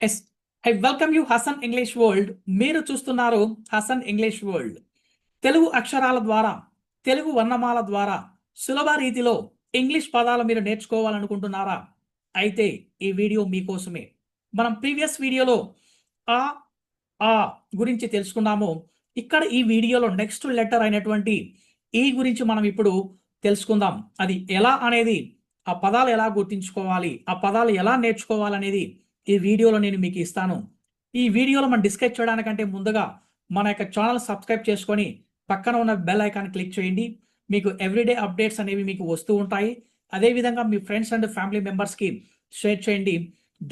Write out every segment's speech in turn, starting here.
Yes. I welcome you Hasan English world. మీరు చూస్తున్నారు Hasan English world. Telugu అక్షరాల ద్వారా తెలుగు వర్ణమాల ద్వారా సులభ రీతిలో ఇంగ్లీష్ పదాలు మీరు నేర్చుకోవాలనుకుంటున్నారా? అయితే ఈ వీడియో మీకోసమే. మనం ప్రీవియస్ వీడియోలో ఆ ఆ గురించి తెలుసుకున్నాము. ఇక్కడ ఈ వీడియోలో నెక్స్ట్ లెటర్ అయినటువంటి ఈ గురించి మనం ఇప్పుడు తెలుసుకుందాం. అది ఎలా అనేది ఆ పదాలు ఎలా గుర్తించుకోవాలి ఆ పదాలు ఎలా నేర్చుకోవాలనేది ఈ వీడియోలో నేను మీకు ఇస్తాను. ఈ వీడియోలో మనం డిస్కస్ చేయడానికంటే ముందుగా మన యొక్క ఛానల్ సబ్స్క్రైబ్ చేసుకొని పక్కన ఉన్న బెల్ ఐకాన్ క్లిక్ చేయండి. మీకు ఎవ్రీడే అప్డేట్స్ అనేవి మీకు వస్తూ ఉంటాయి. అదేవిధంగా మీ ఫ్రెండ్స్ అండ్ ఫ్యామిలీ మెంబర్స్కి షేర్ చేయండి.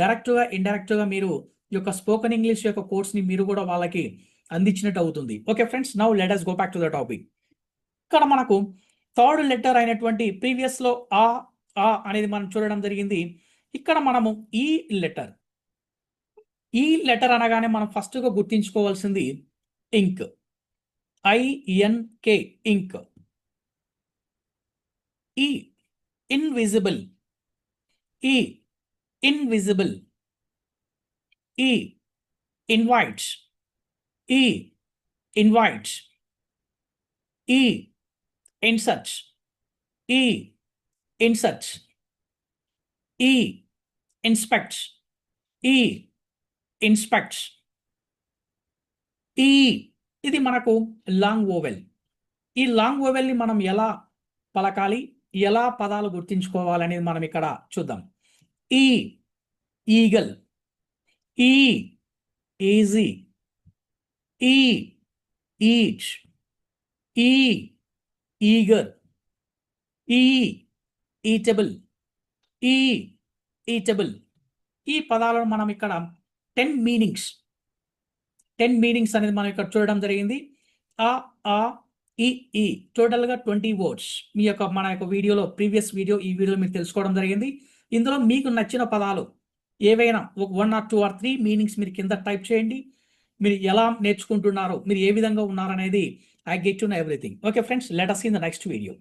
డైరెక్ట్గా ఇండైరెక్ట్గా మీరు ఈ యొక్క స్పోకెన్ ఇంగ్లీష్ యొక్క కోర్స్ని మీరు కూడా వాళ్ళకి అందించినట్టు అవుతుంది. Okay friends now let us go back to the topic. ఇక్కడ మనకు థర్డ్ లెటర్ అయినటువంటి ప్రీవియస్లో ఆ ఆ అనేది మనం చూడడం జరిగింది. ఇక్కడ మనము ఈ లెటర్ ఈ లెటర్ అనగానే మనం ఫస్ట్గా గుర్తించుకోవాల్సింది ఇంక్. ఐఎన్కే ఇంక్. ఈ ఇన్విజిబుల్. ఈ ఇన్విజిబుల్. ఈ ఇన్వైట్స్. ఈ ఇన్వైట్స్. ఈ ఇన్సర్ట్స్. ఈ ఇన్సర్ట్స్. ఈ ఇన్స్పెక్ట్స్. ఈ ఇన్స్పెక్ట్స్ ఈ ఇది మనకు లాంగ్ ఓవెల్ ఈ లాంగ్ ఓవెల్ని మనం ఎలా పలకాలి? ఎలా పదాలు గుర్తించుకోవాలనేది మనం ఇక్కడ చూద్దాం. ఈ ఈగల్ ఈ ఈజీ ఈ ఈచ్ ఈ ఈగర్ ఈ ఈటబుల్ ఈ ఈటబుల్ ఈ పదాలను మనం ఇక్కడ టెన్ మీనింగ్స్. టెన్ మీనింగ్స్ అనేది మనం ఇక్కడ చూడడం జరిగింది. ఆ ఆ ఈ ఈ టోటల్గా ట్వంటీ వర్డ్స్. మీ యొక్క మన యొక్క వీడియోలో ప్రీవియస్ వీడియో ఈ వీడియోలో మీరు తెలుసుకోవడం జరిగింది. ఇందులో మీకు నచ్చిన పదాలు ఏవైనా ఒక one or two or three meanings మీరు కింద టైప్ చేయండి. మీరు ఎలా నేర్చుకుంటున్నారో మీరు ఏ విధంగా ఉన్నారనేది I get to know everything. Okay friends let us in the next video.